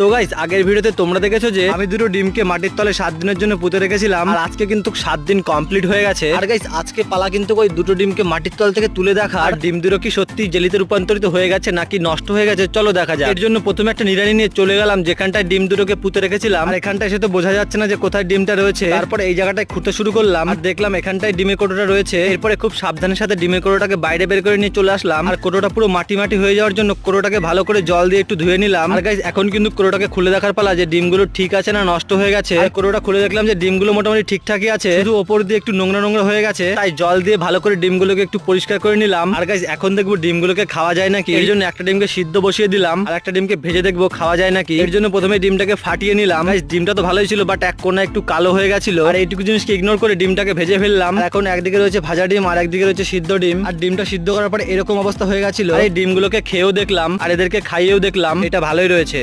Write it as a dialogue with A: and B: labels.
A: তো গাইস আগের ভিডিওতে তোমরা দেখেছ যে আমি দুটো ডিমকে মাটির তলে সাত দিনের জন্য পুঁতে রেখেছিলাম। আর আজকে কিন্তু সাত দিন কমপ্লিট হয়ে গেছে। আর গাইস আজকে পালা কিন্তু ওই দুটো ডিমকে মাটির তল থেকে তুলে দেখা। আর ডিম দুটো কি সত্যি জেলিতে রূপান্তরিত হয়ে গেছে নাকি নষ্ট হয়ে গেছে? চলো দেখা যাক। এর জন্য প্রথমে একটা নিড়ানি নিয়ে চলে গেলাম, যেখানটায় ডিম দুটোকে পুঁতে রেখেছিলাম। আর এখানটায় সে তো বোঝা যাচ্ছে না যে কোথায় ডিমটা রয়েছে। তারপরে এই জায়গাটায় খুঁড়তে শুরু করলাম। আর দেখলাম এখানটায় ডিমের কোটোটা রয়েছে। এরপরে খুব সাবধানের সাথে ডিমের কোটোটাকে বাইরে বের করে নিয়ে চলে আসলাম। আর কোটোটা পুরো মাটি মাটি হয়ে যাওয়ার জন্য কোটোটাকে ভালো করে জল দিয়ে একটু ধুয়ে নিলাম। আর গাইস এখন কিন্তু কোটোটাকে খুলে দেখার পালা যে ডিমগুলো ঠিক আছে না নষ্ট হয়ে গেছে। কোটোটা খুলে দেখলাম যে ডিমগুলো মোটামুটি ঠিকঠাকই আছে। শুধু ওপর দিয়ে একটু নোংরা নোংরা হয়ে গেছে। তাই জল দিয়ে ভালো করে ডিমগুলোকে একটু পরিষ্কার করে নিলাম। আর গাইস এখন দেখব ডিমগুলোকে খাওয়া যায় নাকি? এর জন্য একটা ডিমকে সিদ্ধ বসিয়ে দিলাম। আর একটা ডিমকে ভেজে দেখব খাওয়া যায় নাকি? এর জন্য প্রথমে ডিমটাকে ফাটিয়ে নিলাম। ডিমটা তো ভালোই ছিল বাট এক কোনা একটু কালো হয়ে গেছিল। আর এইটুকু জিনিসকে ইগনোর করে ডিমটাকে ভেজে ফেললাম। এখন একদিকে রয়েছে ভাজা ডিম আর একদিকে রয়েছে সিদ্ধ ডিম। আর ডিমটা সিদ্ধ করার পরে এরকম অবস্থা হয়ে গেছিল। এই ডিমগুলোকে খেয়েও দেখলাম আর এদেরকে খাইয়েও দেখলাম। এটা ভালোই রয়েছে।